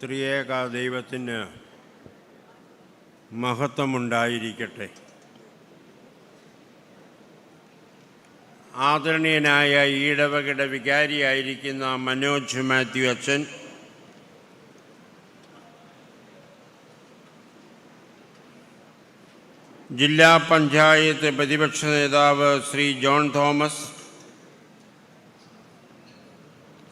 ത്രിയേക ദൈവത്തിന് മഹത്വമുണ്ടായിരിക്കട്ടെ. ആദരണീയനായ ഈടവകയുടെ വികാരിയായിരിക്കുന്ന മനോജ് മാത്യു അച്ഛൻ ജില്ലാ പഞ്ചായത്ത് പ്രതിപക്ഷ നേതാവ് ശ്രീ ജോൺ തോമസ്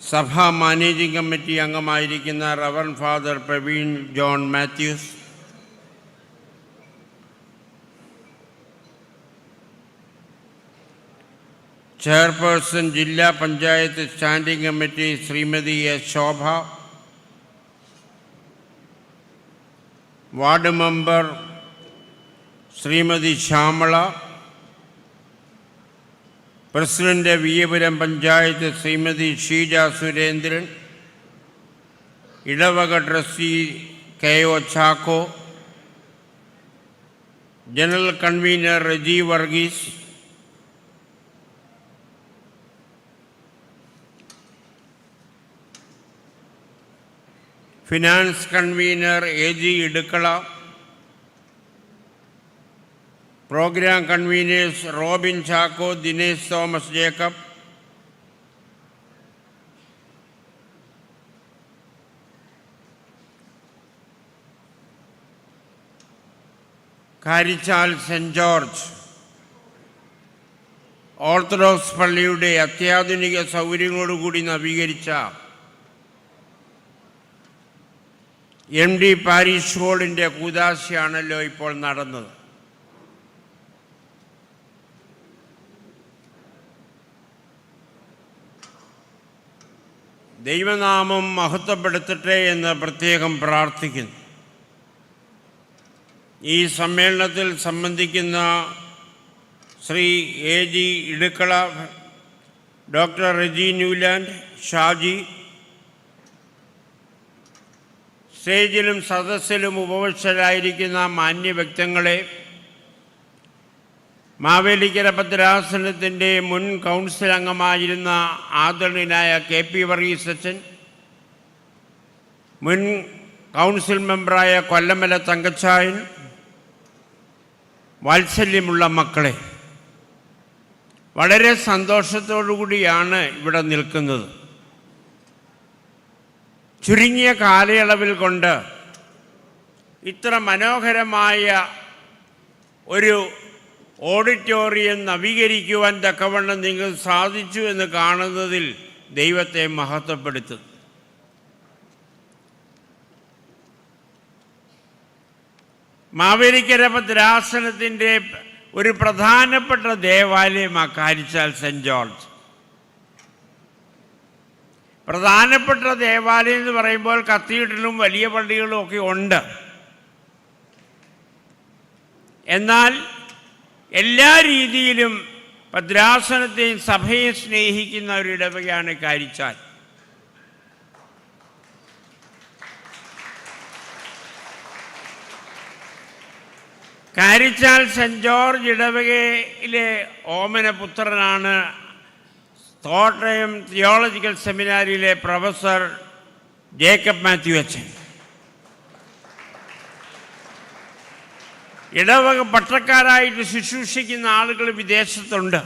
സഭാ managing committee അംഗമായിരിക്കുന്ന Rev father Praveen John Mathews chairperson ജില്ലാ panchayat standing committee Shrimati S Shobha ward member Shrimati Shyamala president Viyapuram panchayat Shrimati Sheeja Surendran ഇടവക trustee K O Chacko general convener Reji Varghese finance convener A G Idukkala programme conveners Robin Chacko Dinesh Thomas Jacob Karichal Saint George Orthodox പള്ളിയുടെ അത്യാധുനിക സൗകര്യങ്ങളോടുകൂടി നവീകരിച്ച M D parish ഹോളിന്റെ കൂതാശയാണല്ലോ ഇപ്പോൾ നടന്നത്. ദൈവനാമം മഹത്വപ്പെടുത്തട്ടെ എന്ന് പ്രത്യേകം പ്രാർത്ഥിക്കുന്നു. ഈ സമ്മേളനത്തിൽ സംബന്ധിക്കുന്ന Shri A G Idukkala doctor Reji Newland Shaji സ്റ്റേജിലും സദസ്സിലും ഉപവിഷ്ടരായിരിക്കുന്ന മാന്യ വ്യക്തികളെ മാവേലിക്കര ഭദ്രാസനത്തിന്റെ മുൻ കൗൺസിൽ അംഗമായിരുന്ന ആദരണീയനായ കെ പി വർഗീസ് അച്ഛൻ മുൻ കൗൺസിൽ മെമ്പറായ കൊല്ലമല തങ്കച്ചായൻ വാത്സല്യമുള്ള മക്കളെ വളരെ സന്തോഷത്തോടുകൂടിയാണ് ഇവിടെ നിൽക്കുന്നത്. ചുരുങ്ങിയ കാലയളവിൽ കൊണ്ട് ഇത്ര മനോഹരമായ ഒരു ഓഡിറ്റോറിയം നവീകരിക്കുവാൻ തക്കവണ്ണം നിങ്ങൾ സാധിച്ചു എന്ന് കാണുന്നതിൽ ദൈവത്തെ മഹത്വപ്പെടുത്തുന്നു. മാവേലിക്കര ഭദ്രാസനത്തിന്റെ ഒരു പ്രധാനപ്പെട്ട ദേവാലയമാണ് കാരിച്ചാൽ സെന്റ് ജോർജ്. പ്രധാനപ്പെട്ട ദേവാലയം എന്ന് പറയുമ്പോൾ കത്തീഡ്രലും വലിയ പള്ളികളും ഒക്കെ ഉണ്ട്. എന്നാൽ എല്ലാ രീതിയിലും ഭദ്രാസനത്തെയും സഭയെ സ്നേഹിക്കുന്ന ഒരു ഇടവകയാണ് കാരിച്ചാൽ കാരിച്ചാൽ സെന്റ് ജോർജ് ഇടവകയിലെ ഓമനപുത്രനാണ് Kottayam theological seminary professor Jacob Mathew അച്ഛൻ. ഇടവക പട്ടക്കാരായിട്ട് ശുശ്രൂഷിക്കുന്ന ആളുകൾ വിദേശത്തുണ്ട്.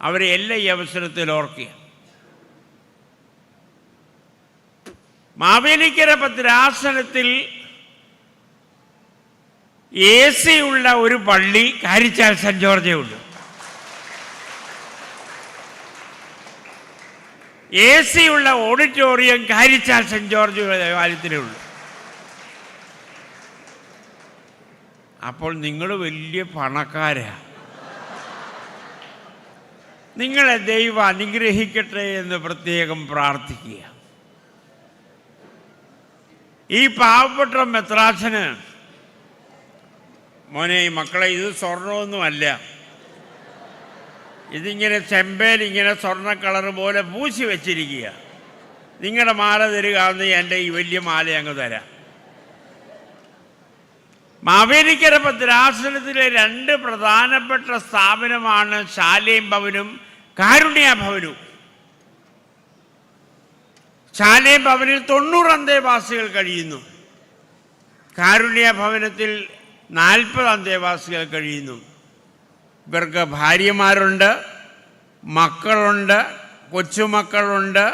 അവരെ എല്ലാ ഈ അവസരത്തിൽ ഓർക്കുക. മാവേലിക്കര ഭദ്രാസനത്തിൽ എ സി ഉള്ള ഒരു പള്ളി കാരിച്ചാൽ സെന്റ് ജോർജേ ഉണ്ട് എ സി ഉള്ള ഓഡിറ്റോറിയം കാരിച്ചാൽ സെന്റ് ജോർജ് ദേവാലയത്തിലേ ഉള്ളൂ. അപ്പോൾ നിങ്ങൾ വലിയ പണക്കാരാ. നിങ്ങളെ ദൈവം അനുഗ്രഹിക്കട്ടെ എന്ന് പ്രത്യേകം പ്രാർത്ഥിക്കുക. ഈ പാവപ്പെട്ട മെത്രാച്ചന് മോനെ ഈ മക്കളെ ഇത് സ്വർണമൊന്നുമല്ല ഇതിങ്ങനെ ചെമ്പേൽ ഇങ്ങനെ സ്വർണ കളർ പോലെ പൂശി വെച്ചിരിക്കുക. നിങ്ങളുടെ മാല തരിക എന്റെ ഈ വലിയ മാല അങ്ങ് തരാം. മാവേലിക്കര ഭദ്രാസനത്തിലെ രണ്ട് പ്രധാനപ്പെട്ട സ്ഥാപനമാണ് ശാലയും ഭവനും കാരുണ്യ ഭവനും. ശാലയും ഭവനിൽ തൊണ്ണൂറ് അന്തേവാസികൾ കഴിയുന്നു. കാരുണ്യ ഭവനത്തിൽ നാൽപ്പത് അന്തേവാസികൾ കഴിയുന്നു. ഇവർക്ക് ഭാര്യമാരുണ്ട് മക്കളുണ്ട് കൊച്ചുമക്കളുണ്ട്.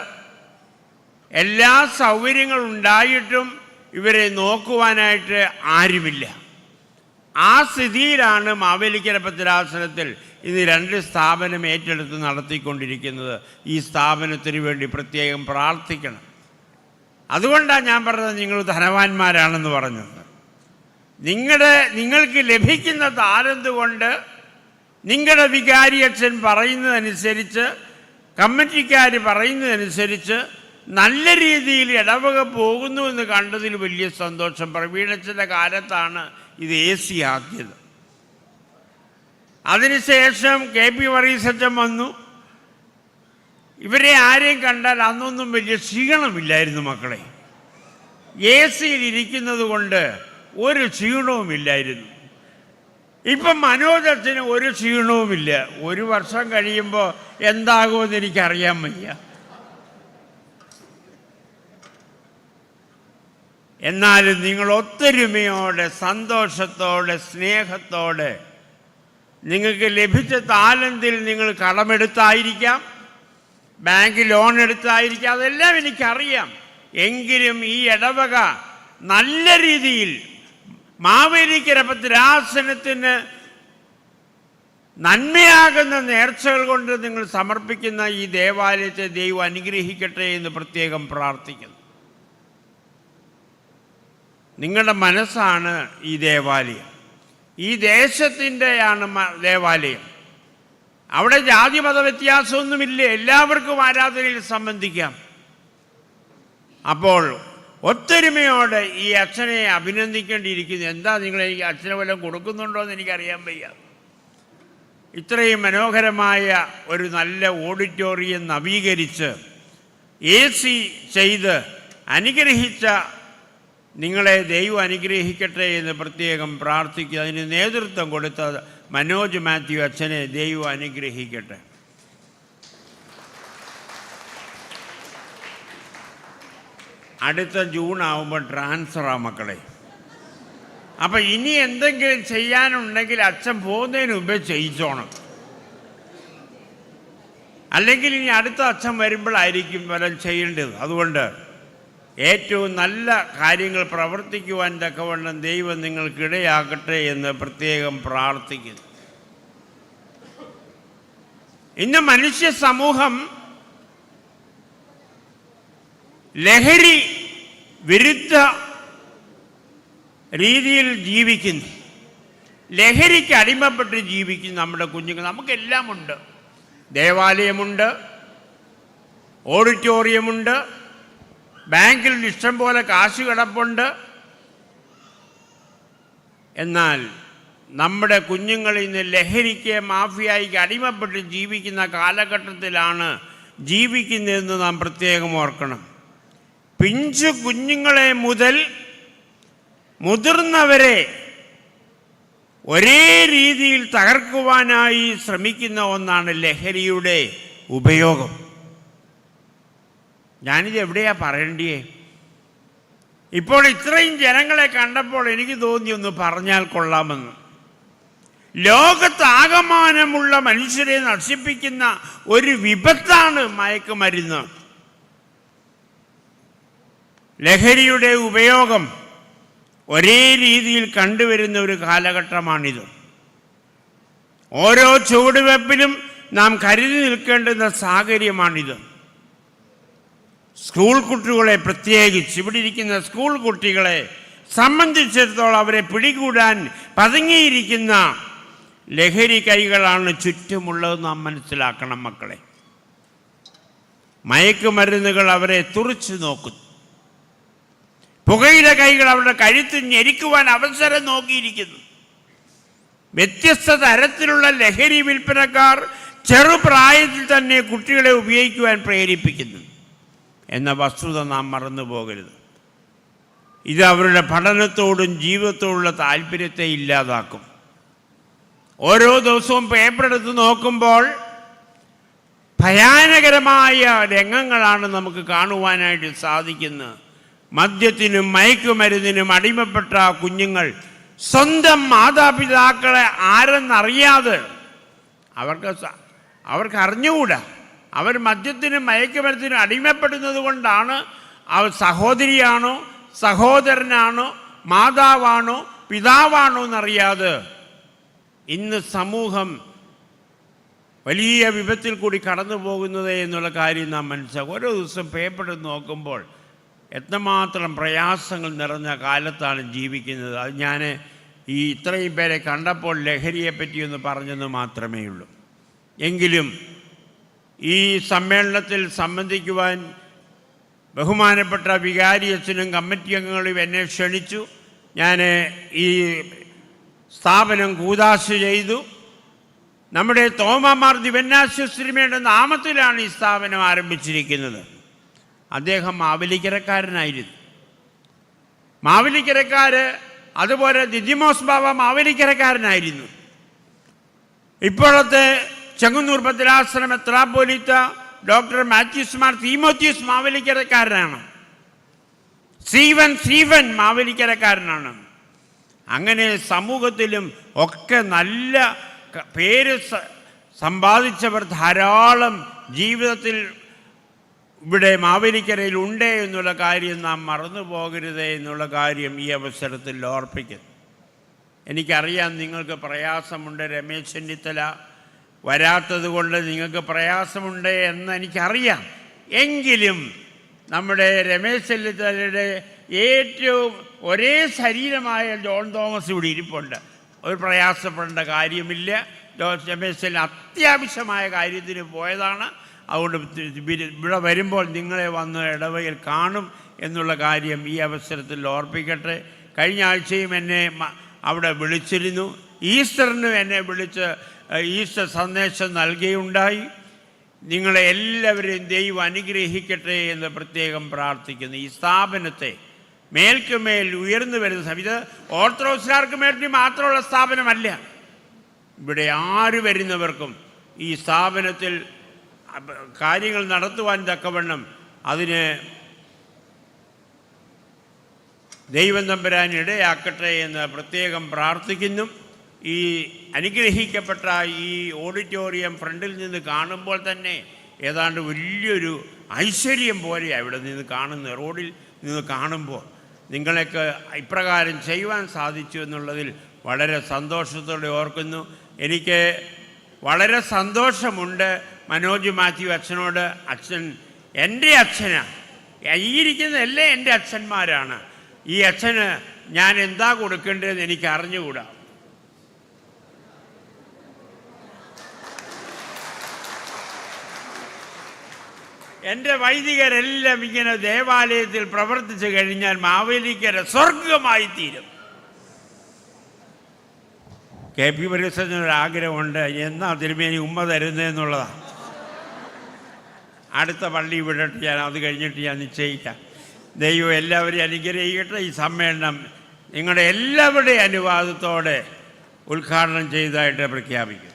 എല്ലാ സൗകര്യങ്ങളും ഉണ്ടായിട്ടും ഇവരെ നോക്കുവാനായിട്ട് ആരുമില്ല. ആ സ്ഥിതിയിലാണ് മാവേലിക്കര പത്രാസനത്തിൽ ഇന്ന് രണ്ട് സ്ഥാപനം ഏറ്റെടുത്ത് നടത്തിക്കൊണ്ടിരിക്കുന്നത്. ഈ സ്ഥാപനത്തിന് വേണ്ടി പ്രത്യേകം പ്രാർത്ഥിക്കണം. അതുകൊണ്ടാണ് ഞാൻ പറഞ്ഞത് നിങ്ങൾ ധനവാന്മാരാണെന്ന് പറഞ്ഞത്. നിങ്ങളുടെ നിങ്ങൾക്ക് ലഭിക്കുന്ന താരന്ത് കൊണ്ട് നിങ്ങളുടെ വികാരി അച്ഛൻ പറയുന്നതനുസരിച്ച് കമ്മിറ്റിക്കാർ പറയുന്നതനുസരിച്ച് നല്ല രീതിയിൽ ഇടവക പോകുന്നു എന്ന് കണ്ടതിൽ വലിയ സന്തോഷം. പ്രവീണച്ചന്റെ കാലത്താണ് ഇത് എ സി ആക്കിയത്. അതിനുശേഷം കെ പി വറീസച്ചൻ വന്നു. ഇവരെ ആരെയും കണ്ടാൽ അന്നൊന്നും വലിയ ക്ഷീണമില്ലായിരുന്നു മക്കളെ. എ സിയിൽ ഇരിക്കുന്നത് കൊണ്ട് ഒരു ക്ഷീണവുമില്ലായിരുന്നു ഇപ്പം മനോജ് അച്ഛന് ഒരു ക്ഷീണവുമില്ല. ഒരു വർഷം കഴിയുമ്പോൾ എന്താകുമെന്ന് എനിക്കറിയാൻ വയ്യ. എന്നാലും നിങ്ങൾ ഒത്തൊരുമയോടെ സന്തോഷത്തോടെ സ്നേഹത്തോടെ നിങ്ങൾക്ക് ലഭിച്ച താലന്തിൽ നിങ്ങൾ കടമെടുത്തായിരിക്കാം ബാങ്ക് ലോൺ എടുത്തായിരിക്കാം അതെല്ലാം എനിക്കറിയാം. എങ്കിലും ഈ ഇടവക നല്ല രീതിയിൽ മാവേലിക്കര ഭദ്രാസനത്തിന് നന്മയാകുന്ന നേർച്ചകൾ കൊണ്ട് നിങ്ങൾ സമർപ്പിക്കുന്ന ഈ ദേവാലയത്തെ ദൈവം അനുഗ്രഹിക്കട്ടെ എന്ന് പ്രത്യേകം പ്രാർത്ഥിക്കുന്നു. നിങ്ങളുടെ മനസ്സാണ് ഈ ദേവാലയം. ഈ ദേശത്തിന്റെയാണ് ദേവാലയം. അവിടെ ജാതി മത വ്യത്യാസമൊന്നുമില്ല? എല്ലാവർക്കും ആരാധനയിൽ സംബന്ധിക്കാം. അപ്പോൾ ഒത്തൊരുമയോടെ ഈ അച്ഛനെ അഭിനന്ദിക്കേണ്ടിയിരിക്കുന്നു. എന്താ നിങ്ങൾ എനിക്ക് അച്ഛനെ വല്ലതും കൊടുക്കുന്നുണ്ടോ എന്ന് എനിക്കറിയാൻ വയ്യ. ഇത്രയും മനോഹരമായ ഒരു നല്ല ഓഡിറ്റോറിയം നവീകരിച്ച് എ സി ചെയ്ത് അനുഗ്രഹിച്ച നിങ്ങളെ ദൈവം അനുഗ്രഹിക്കട്ടെ എന്ന് പ്രത്യേകം പ്രാർത്ഥിക്കുക. അതിന് നേതൃത്വം കൊടുത്ത മനോജ് മാത്യു അച്ഛനെ ദൈവം അനുഗ്രഹിക്കട്ടെ. അടുത്ത ജൂൺ ആവുമ്പോൾ ട്രാൻസ്ഫറാ മക്കളെ. അപ്പം ഇനി എന്തെങ്കിലും ചെയ്യാനുണ്ടെങ്കിൽ അച്ഛൻ പോകുന്നതിന് മുമ്പേ ചെയ്യിച്ചോണം. അല്ലെങ്കിൽ ഇനി അടുത്ത അച്ഛൻ വരുമ്പോഴായിരിക്കും വല്ലതും ചെയ്യേണ്ടത്. അതുകൊണ്ട് ഏറ്റവും നല്ല കാര്യങ്ങൾ പ്രവർത്തിക്കുവാൻ തക്കവണ്ണം ദൈവം നിങ്ങൾക്കിടയാകട്ടെ എന്ന് പ്രത്യേകം പ്രാർത്ഥിക്കുന്നു. ഇന്ന് മനുഷ്യ സമൂഹം ലഹരി വിരുദ്ധ രീതിയിൽ ജീവിക്കുന്നു. ലഹരിക്ക് അടിമപ്പെട്ട് ജീവിക്കുന്നു നമ്മുടെ കുഞ്ഞുങ്ങൾ. നമുക്കെല്ലാമുണ്ട്. ദേവാലയമുണ്ട്. ഓഡിറ്റോറിയമുണ്ട്. ബാങ്കിൽ ഇഷ്ടം പോലെ കാശ് കിടപ്പുണ്ട്. എന്നാൽ നമ്മുടെ കുഞ്ഞുങ്ങൾ ഇന്ന് ലഹരിക്ക് മാഫിയായിക്ക് അടിമപ്പെട്ട് ജീവിക്കുന്ന കാലഘട്ടത്തിലാണ് ജീവിക്കുന്നതെന്ന് നാം പ്രത്യേകം ഓർക്കണം. പിഞ്ചു കുഞ്ഞുങ്ങളെ മുതൽ മുതിർന്നവരെ ഒരേ രീതിയിൽ തകർക്കുവാനായി ശ്രമിക്കുന്ന ഒന്നാണ് ലഹരിയുടെ ഉപയോഗം. ഞാനിത് എവിടെയാ പറയണ്ടിയേ? ഇപ്പോൾ ഇത്രയും ജനങ്ങളെ കണ്ടപ്പോൾ എനിക്ക് തോന്നി ഒന്ന് പറഞ്ഞാൽ കൊള്ളാമെന്ന്. ലോകത്താകമാനമുള്ള മനുഷ്യരെ നശിപ്പിക്കുന്ന ഒരു വിപത്താണ് മയക്കുമരുന്ന്. ലഹരിയുടെ ഉപയോഗം ഒരേ രീതിയിൽ കണ്ടുവരുന്ന ഒരു കാലഘട്ടമാണിത്. ഓരോ ചുവടുവെപ്പിലും നാം കരുതി നിൽക്കേണ്ടുന്ന സാഹചര്യമാണിത്. സ്കൂൾ കുട്ടികളെ പ്രത്യേകിച്ച് ഇവിടെ ഇരിക്കുന്ന സ്കൂൾ കുട്ടികളെ സംബന്ധിച്ചിടത്തോളം അവരെ പിടികൂടാൻ പതുങ്ങിയിരിക്കുന്ന ലഹരി കൈകളാണ് ചുറ്റുമുള്ളത് നാം മനസ്സിലാക്കണം മക്കളെ. മയക്കുമരുന്നുകൾ അവരെ തുറച്ചു നോക്കുന്നു പുകയില കൈകൾ അവരുടെ കഴുത്ത് ഞെരിക്കുവാൻ അവസരം നോക്കിയിരിക്കുന്നു. വ്യത്യസ്ത തരത്തിലുള്ള ലഹരി വിൽപ്പനക്കാർ ചെറുപ്രായത്തിൽ തന്നെ കുട്ടികളെ ഉപയോഗിക്കുവാൻ പ്രേരിപ്പിക്കുന്നു. എന്ന വസ്തുത നാം മറന്നു പോകരുത്. ഇത് അവരുടെ പഠനത്തോടും ജീവിതത്തോടുള്ള താല്പര്യത്തെ ഇല്ലാതാക്കും. ഓരോ ദിവസവും പേപ്പർ എടുത്ത് നോക്കുമ്പോൾ ഭയാനകരമായ രംഗങ്ങളാണ് നമുക്ക് കാണുവാനായിട്ട് സാധിക്കുന്നത്. മദ്യത്തിനും മയക്കുമരുന്നിനും അടിമപ്പെട്ട കുഞ്ഞുങ്ങൾ സ്വന്തം മാതാപിതാക്കളെ ആരെന്നറിയാതെ അവർക്ക് അവർക്ക് അറിഞ്ഞുകൂടാ അവർ മദ്യത്തിനും മയക്കുമരത്തിനും അടിമപ്പെടുന്നത് കൊണ്ടാണ് അവർ സഹോദരിയാണോ സഹോദരനാണോ മാതാവാണോ പിതാവാണോ എന്നറിയാതെ ഇന്ന് സമൂഹം വലിയ വിപത്തിൽ കൂടി കടന്നു പോകുന്നത് എന്നുള്ള കാര്യം നാം മനസ്സിലാക്കും. ഓരോ ദിവസം പേപ്പറിൽ നോക്കുമ്പോൾ എത്രമാത്രം പ്രയാസങ്ങൾ നിറഞ്ഞ കാലത്താണ് ജീവിക്കുന്നത്. അത് ഞാൻ ഈ ഇത്രയും പേരെ കണ്ടപ്പോൾ ലഹരിയെപ്പറ്റിയൊന്ന് പറഞ്ഞെന്ന് മാത്രമേ ഉള്ളൂ. എങ്കിലും ഈ സമ്മേളനത്തിൽ സംബന്ധിക്കുവാൻ ബഹുമാനപ്പെട്ട വികാരി കമ്മിറ്റി അംഗങ്ങളും എന്നെ ക്ഷണിച്ചു. ഞാൻ ഈ സ്ഥാപനം കൂതാശ ചെയ്തു. നമ്മുടെ തോമമാർ ദിവന്നാശ്വസ്ത്രിമയുടെ നാമത്തിലാണ് ഈ സ്ഥാപനം ആരംഭിച്ചിരിക്കുന്നത്. അദ്ദേഹം മാവലിക്കരക്കാരനായിരുന്നു. മാവലിക്കരക്കാര് അതുപോലെ ദിദിമോസ് ബാബ മാവലിക്കരക്കാരനായിരുന്നു. ഇപ്പോഴത്തെ ചെങ്ങന്നൂർ ഭദ്രാശ്രമ എത്രാപോലിത്ത ഡോക്ടർ മാത്യൂസ് മാർ തീമോത്യൂസ് മാവലിക്കരക്കാരനാണ്. സീവൻ സീവൻ മാവലിക്കരക്കാരനാണ്. അങ്ങനെ സമൂഹത്തിലും ഒക്കെ നല്ല പേര് സമ്പാദിച്ചവർ ധാരാളം ജീവിതത്തിൽ ഇവിടെ മാവേലിക്കരയിൽ ഉണ്ട് എന്നുള്ള കാര്യം നാം മറന്നു പോകരുത് എന്നുള്ള കാര്യം ഈ അവസരത്തിൽ ഓർപ്പിക്കുന്നു. എനിക്കറിയാം നിങ്ങൾക്ക് പ്രയാസമുണ്ട് രമേശ് ചെന്നിത്തല. വരാത്തത് കൊണ്ട് നിങ്ങൾക്ക് പ്രയാസമുണ്ട് എന്ന് എനിക്കറിയാം. എങ്കിലും നമ്മുടെ രമേശ് ചെല്ലിത്തലയുടെ ഏറ്റവും ഒരേ ശരീരമായ ജോൺ തോമസ് ഇവിടെ ഇരിപ്പുണ്ട്. ഒരു പ്രയാസപ്പെടേണ്ട കാര്യമില്ല. രമേശ് ചെല്ലി അത്യാവശ്യമായ കാര്യത്തിന് പോയതാണ്. അതുകൊണ്ട് ഇവിടെ വരുമ്പോൾ നിങ്ങളെ വന്ന് ഇടവയിൽ കാണും എന്നുള്ള കാര്യം ഈ അവസരത്തിൽ ഓർപ്പിക്കട്ടെ. കഴിഞ്ഞ ആഴ്ചയും എന്നെ അവിടെ വിളിച്ചിരുന്നു. ഈസ്റ്ററിനും എന്നെ വിളിച്ച് ഈസ്റ്റർ സന്ദേശം നൽകുകയുണ്ടായി നിങ്ങളെ എല്ലാവരെയും ദൈവം അനുഗ്രഹിക്കട്ടെ എന്ന് പ്രത്യേകം പ്രാർത്ഥിക്കുന്നു. ഈ സ്ഥാപനത്തെ മേൽക്കുമേൽ ഉയർന്നു വരുന്ന സമയത്ത് ഓർത്തഡോക്സുകാർക്ക് വേണ്ടി മാത്രമുള്ള സ്ഥാപനമല്ല. ഇവിടെ ആര് വരുന്നവർക്കും ഈ സ്ഥാപനത്തിൽ കാര്യങ്ങൾ നടത്തുവാൻ തക്കവണ്ണം അതിന് ദൈവം തമ്പുരാൻ ഇടയാക്കട്ടെ എന്ന് പ്രത്യേകം പ്രാർത്ഥിക്കുന്നു. ഈ അനുഗ്രഹിക്കപ്പെട്ട ഈ ഓഡിറ്റോറിയം ഫ്രണ്ടിൽ നിന്ന് കാണുമ്പോൾ തന്നെ ഏതാണ്ട് വലിയൊരു ഐശ്വര്യം പോലെയാണ് ഇവിടെ നിന്ന് കാണുന്നത് റോഡിൽ നിന്ന് കാണുമ്പോൾ. നിങ്ങളൊക്കെ ഇപ്രകാരം ചെയ്യുവാൻ സാധിച്ചു എന്നുള്ളതിൽ വളരെ സന്തോഷത്തോടെ ഓർക്കുന്നു. എനിക്ക് വളരെ സന്തോഷമുണ്ട് മനോജ് മാത്യു അച്ഛനോട്. അച്ഛൻ എന്റെ അച്ഛനാണ് ഈ ഇരിക്കുന്ന എല്ലാം എന്റെ അച്ഛന്മാരാണ്. ഈ അച്ഛന് ഞാൻ എന്താ കൊടുക്കേണ്ടതെന്ന് എനിക്ക് അറിഞ്ഞുകൂടാ എന്റെ വൈദികരെല്ലാം ഇങ്ങനെ ദേവാലയത്തിൽ പ്രവർത്തിച്ചു കഴിഞ്ഞാൽ മാവേലിക്കര സ്വർഗമായി തീരും. കെ പി പരിസരത്തിനൊരു ആഗ്രഹമുണ്ട്. എന്നാ തിരുമേനി ഉമ്മ തരുന്നതെന്നുള്ളതാണ് അടുത്ത പള്ളി വിടട്ട് ഞാൻ അത് കഴിഞ്ഞിട്ട് ഞാൻ നിശ്ചയിക്കാം. ദൈവം എല്ലാവരെയും അനുഗ്രഹിക്കട്ടെ. ഈ സമ്മേളനം നിങ്ങളുടെ എല്ലാവരുടെയും അനുവാദത്തോടെ ഉദ്ഘാടനം ചെയ്തതായിട്ട് പ്രഖ്യാപിക്കും